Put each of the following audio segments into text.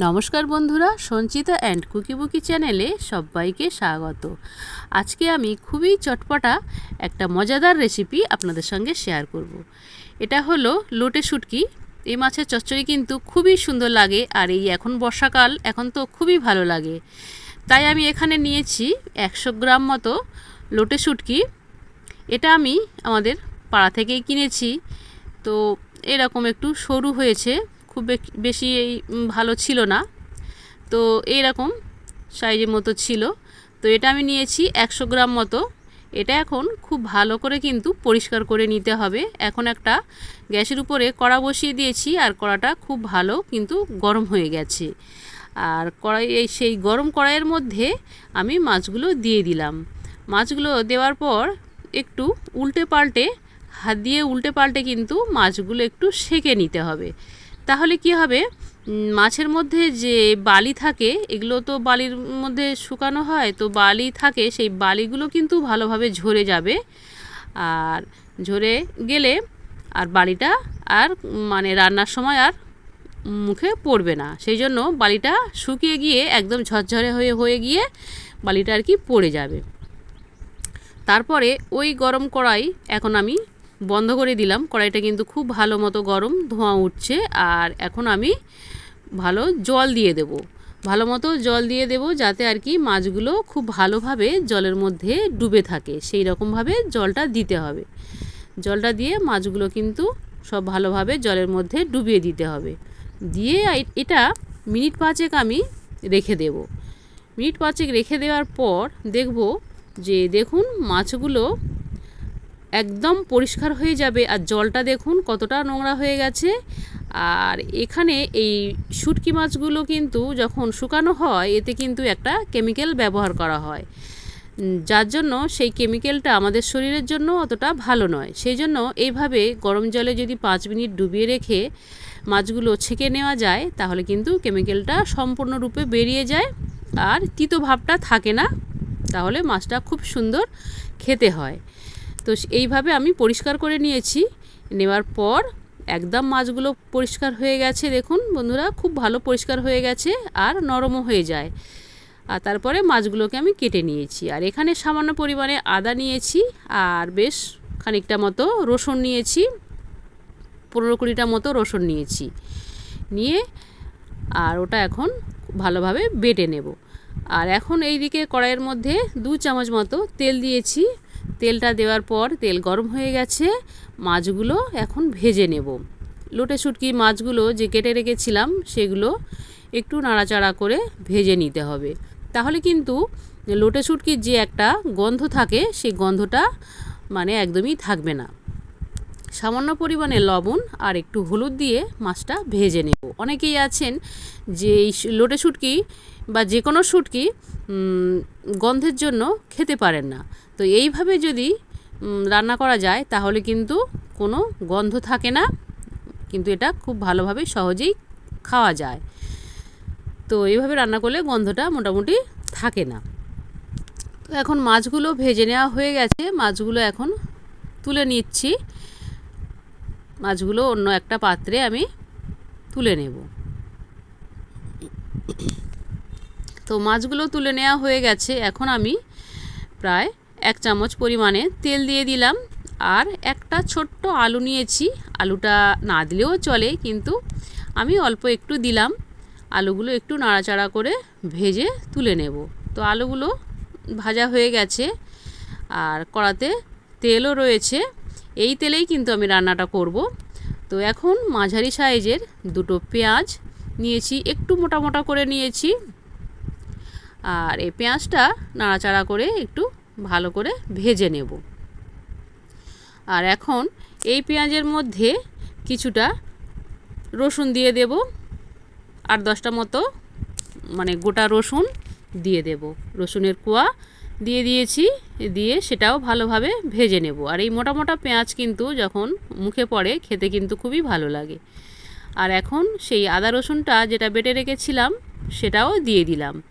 নমস্কার বন্ধুরা, সঞ্চিতা অ্যান্ড কুকিবুকি চ্যানেলে সবাইকে স্বাগত। আজকে আমি খুবই চটপটা একটা মজাদার রেসিপি আপনাদের সঙ্গে শেয়ার করব। এটা হলো লোটে শুটকি। এই মাছের চচ্চড়ি কিন্তু খুবই সুন্দর লাগে আর এই এখন বর্ষাকাল, এখন তো খুবই ভালো লাগে। তাই আমি এখানে নিয়েছি একশো গ্রাম মতো লোটে শুটকি। এটা আমি আমাদের পাড়া থেকেই কিনেছি। তো এরকম একটু সরু হয়েছে। খুব বেশি এই ভালো ছিল না। তো এইরকম সাইজের মতো ছিল। তো এটা আমি নিয়েছি একশো গ্রাম মতো। এটা এখন খুব ভালো করে কিন্তু পরিষ্কার করে নিতে হবে। এখন একটা গ্যাসের উপরে কড়া বসিয়ে দিয়েছি আর কড়াটা খুব ভালো কিন্তু গরম হয়ে গেছে। আর কড়াই, এই সেই গরম কড়াইয়ের মধ্যে আমি মাছগুলো দিয়ে দিলাম। মাছগুলো দেওয়ার পর একটু উল্টে পাল্টে, হাত দিয়ে উল্টে পাল্টে কিন্তু মাছগুলো একটু সেকে নিতে হবে। তাহলে কি হবে? মাছের মধ্যে যে বালি থাকে, এগুলো তো বালির মধ্যে শুকানো হয়, তো বালি থাকে, সেই বালিগুলো কিন্তু ভালোভাবে ঝরে যাবে। আর ঝরে গেলে আর বালিটা আর মানে রান্নার সময় আর মুখে পড়বে না। সেই জন্য বালিটা শুকিয়ে গিয়ে একদম ঝরঝরে হয়ে হয়ে গিয়ে বালিটা আর কি পড়ে যাবে। তারপরে ওই গরম কড়াই এখন আমি বন্ধ করে দিলাম। কড়াইটা কিন্তু খুব ভালো মতো গরম ধোঁয়া উঠছে আর এখন আমি ভালো জল দিয়ে দেব। ভালো মতো জল দিয়ে দেব যাতে আর কি মাছগুলো খুব ভালোভাবে জলের মধ্যে ডুবে থাকে। সেই রকমভাবে জলটা দিতে হবে। জলটা দিয়ে মাছগুলো কিন্তু সব ভালোভাবে জলের মধ্যে ডুবিয়ে দিতে হবে। দিয়ে এটা মিনিট পাঁচেক আমি রেখে দেব। মিনিট পাঁচেক রেখে দেওয়ার পর দেখব যে দেখুন মাছগুলো একদম পরিষ্কার হয়ে যাবে আর জলটা দেখুন কতটা নোংরা হয়ে গেছে। আর এখানে এই শুটকি মাছগুলো কিন্তু যখন শুকানো হয়, এতে কিন্তু একটা কেমিক্যাল ব্যবহার করা হয়। যার জন্য সেই কেমিক্যালটা আমাদের শরীরের জন্য অতটা ভালো নয়। সেই জন্য এইভাবে গরম জলে যদি পাঁচ মিনিট ডুবিয়ে রেখে মাছগুলো ছেঁকে নেওয়া যায়, তাহলে কিন্তু কেমিক্যালটা সম্পূর্ণরূপে বেরিয়ে যায়। আর তিতো ভাবটা থাকে না, তাহলে মাছটা খুব সুন্দর খেতে হয়। তো এইভাবে আমি পরিষ্কার করে নিয়েছি। নেওয়ার পর একদম মাছগুলো পরিষ্কার হয়ে গেছে, দেখুন বন্ধুরা, খুব ভালো পরিষ্কার হয়ে গেছে আর নরমও হয়ে যায়। আর তারপরে মাছগুলোকে আমি কেটে নিয়েছি। আর এখানে সামান্য পরিমাণে আদা নিয়েছি আর বেশ খানিকটা মতো রসুন নিয়েছি, পনেরো কুড়িটা মতো রসুন নিয়েছি। নিয়ে আর ওটা এখন ভালোভাবে বেটে নেব। আর এখন এই দিকে কড়াইয়ের মধ্যে দু চামচ মতো তেল দিয়েছি। তেলটা দেওয়ার পর তেল গরম হয়ে গেছে, মাছগুলো এখন ভেজে নেব। লোটে শুটকি মাছগুলো যে কেটে রেখেছিলাম, সেগুলো একটু নাড়াচাড়া করে ভেজে নিতে হবে। তাহলে কিন্তু লোটে শুটকির যে একটা গন্ধ থাকে, সেই গন্ধটা মানে একদমই থাকবে না। সামান্য পরিমাণে লবণ আর একটু হলুদ দিয়ে মাছটা ভেজে নেব। অনেকেই আছেন যে এই লোটে শুটকি বা যে কোনো শুটকি গন্ধের জন্য খেতে পারেন না। তো এইভাবে যদি রান্না করা যায়, তাহলে কিন্তু কোনো গন্ধ থাকে না, কিন্তু এটা খুব ভালোভাবে সহজেই খাওয়া যায়। তো এইভাবে রান্না করলে গন্ধটা মোটামুটি থাকে না। তো এখন মাছগুলো ভেজে নেওয়া হয়ে গেছে। মাছগুলো এখন তুলে নিচ্ছি। মাছগুলো অন্য একটা পাত্রে আমি তুলে নেব। তো মাছগুলো তুলে নেওয়া হয়ে গেছে। এখন আমি প্রায় এক চামচ পরিমাণে তেল দিয়ে দিলাম। আর একটা ছোট্ট আলু নিয়েছি। আলুটা না দিলেও চলে, কিন্তু আমি অল্প একটু দিলাম। আলুগুলো একটু নাড়াচাড়া করে ভেজে তুলে নেব। তো আলুগুলো ভাজা হয়ে গেছে। আর কড়াতে তেলও রয়েছে। এই তেলেই কিন্তু আমি রান্নাটা করব। তো এখন মাঝারি সাইজের দুটো পেঁয়াজ নিয়েছি। একটু মোটা মোটা করে নিয়েছি। আর এই পেঁয়াজটা নাড়াচাড়া করে একটু ভালো করে ভেজে নেব। আর এখন এই পেঁয়াজের মধ্যে কিছুটা রসুন দিয়ে দেব আর দশটা মতো মানে গোটা রসুন দিয়ে দেব। রসুনের কোয়া দিয়ে দিয়েছি, দিয়ে সেটাও ভালোভাবে ভেজে নেব। আর এই মোটা মোটা পেঁয়াজ কিন্তু যখন মুখে পড়ে, খেতে কিন্তু খুবই ভালো লাগে। আর এখন সেই আদা রসুনটা যেটা বেটে রেখেছিলাম, সেটাও দিয়ে দিলাম।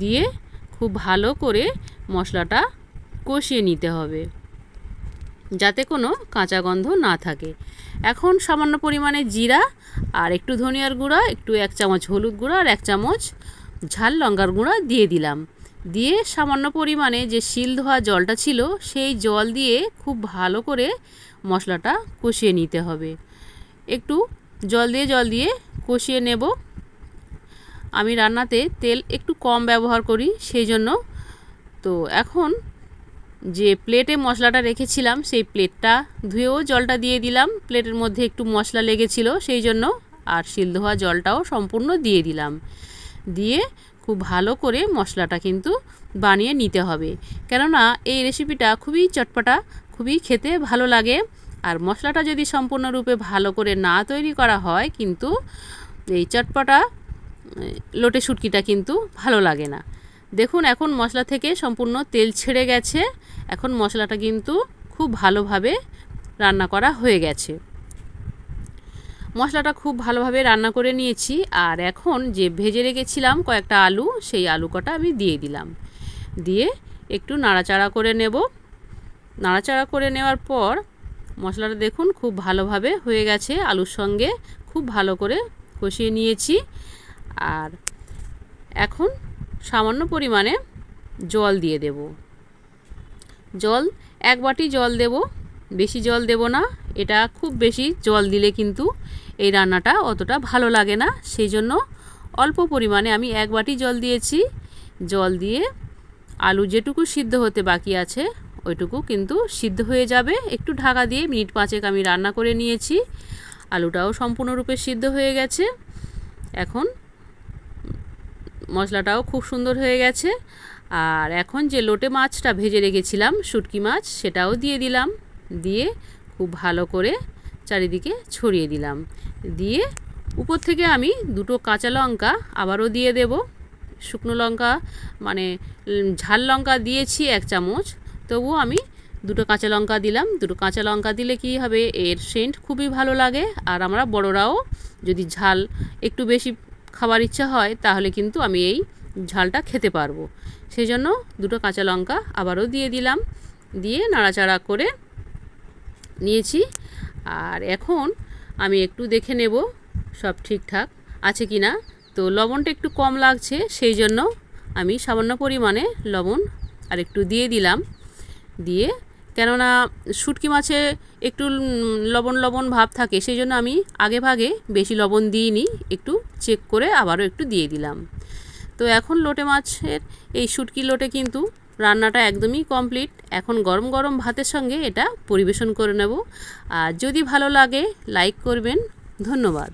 দিয়ে খুব ভালো করে মশলাটা কষিয়ে নিতে হবে, যাতে কোনো কাঁচা গন্ধ না থাকে। এখন সামান্য পরিমাণে জিরা আর একটু ধনিয়ার গুঁড়া, একটু এক চামচ হলুদ গুঁড়া আর এক চামচ ঝাল লঙ্কার গুঁড়া দিয়ে দিলাম। দিয়ে সামান্য পরিমাণে যে শিল ধোয়া জলটা ছিল, সেই জল দিয়ে খুব ভালো করে মশলাটা কষিয়ে নিতে হবে। একটু জল দিয়ে জল দিয়ে কষিয়ে নেব। আমি রান্নাতে তেল একটু কম ব্যবহার করি সেই জন্য তো এখন যে প্লেটে মশলাটা রেখেছিলাম, সেই প্লেটটা ধুয়েও জলটা দিয়ে দিলাম। প্লেটের মধ্যে একটু মশলা লেগেছিল সেই জন্য আর শিল ধোয়া জলটাও সম্পূর্ণ দিয়ে দিলাম। দিয়ে খুব ভালো করে মশলাটা কিন্তু বানিয়ে নিতে হবে। কেননা এই রেসিপিটা খুবই চটপটা, খুবই খেতে ভালো লাগে। আর মশলাটা যদি সম্পূর্ণরূপে ভালো করে না তৈরি করা হয়, কিন্তু এই চটপটা লোটে শুটকিটা কিন্তু ভালো লাগে না। দেখুন, এখন মশলা থেকে সম্পূর্ণ তেল ছেড়ে গেছে। এখন মশলাটা কিন্তু খুব ভালোভাবে রান্না করা হয়ে গেছে। মশলাটা খুব ভালোভাবে রান্না করে নিয়েছি। আর এখন যে ভেজে রেখেছিলাম কয়েকটা আলু, সেই আলু কটা আমি দিয়ে দিলাম। দিয়ে একটু নাড়াচাড়া করে নেব। নাড়াচাড়া করে নেওয়ার পর মশলাটা দেখুন খুব ভালোভাবে হয়ে গেছে। আলুর সঙ্গে খুব ভালো করে কষিয়ে নিয়েছি। আর এখন সামান্য পরিমাণে জল দিয়ে দেব। জল, এক বাটি জল দেব। বেশি জল দেব না। এটা খুব বেশি জল দিলে কিন্তু এই রান্নাটা অতটা ভালো লাগে না। সেই জন্য অল্প পরিমাণে আমি এক বাটি জল দিয়েছি। জল দিয়ে আলু যেটুকু সিদ্ধ হতে বাকি আছে, ওইটুকু কিন্তু সিদ্ধ হয়ে যাবে। একটু ঢাকা দিয়ে মিনিট পাঁচেক আমি রান্না করে নিয়েছি। আলুটাও সম্পূর্ণরূপে সিদ্ধ হয়ে গেছে। এখন মশলাটাও খুব সুন্দর হয়ে গেছে। আর এখন যে লোটে মাছটা ভেজে রেখেছিলাম, শুটকি মাছ, সেটাও দিয়ে দিলাম। দিয়ে খুব ভালো করে চারিদিকে ছড়িয়ে দিলাম। দিয়ে উপর থেকে আমি দুটো কাঁচা লঙ্কা আবারও দিয়ে দেব। শুকনো লঙ্কা মানে ঝাল লঙ্কা দিয়েছি এক চামচ। তবুও আমি দুটো কাঁচা লঙ্কা দিলাম। দুটো কাঁচা লঙ্কা দিলে কি হবে? এর সেন্ট খুবই ভালো লাগে। আর আমরা বড়রাও যদি ঝাল একটু বেশি খাবার ইচ্ছা হয়, তাহলে কিন্তু আমি এই ঝালটা খেতে পারব। সেই জন্য দুটো কাঁচা লঙ্কা আবারও দিয়ে দিলাম। দিয়ে নাড়াচাড়া করে নিয়েছি। আর এখন আমি একটু দেখে নেব সব ঠিকঠাক আছে কি না। তো লবণটা একটু কম লাগছে, সেই জন্য আমি সামান্য পরিমাণে লবণ আর একটু দিয়ে দিলাম। দিয়ে কেননা শুটকি মাছে একটু লবণ লবণ ভাব থাকে, সেই জন্য আমি আগে ভাগে বেশি লবণ দিইনি, একটু চেক করে আবারও একটু দিয়ে দিলাম। তো এখন লোটে মাছের এই শুটকি লোটে কিন্তু রান্নাটা একদমই কমপ্লিট এখন গরম গরম ভাতের সঙ্গে এটা পরিবেশন করে নেব। আর যদি ভালো লাগে লাইক করবেন। ধন্যবাদ।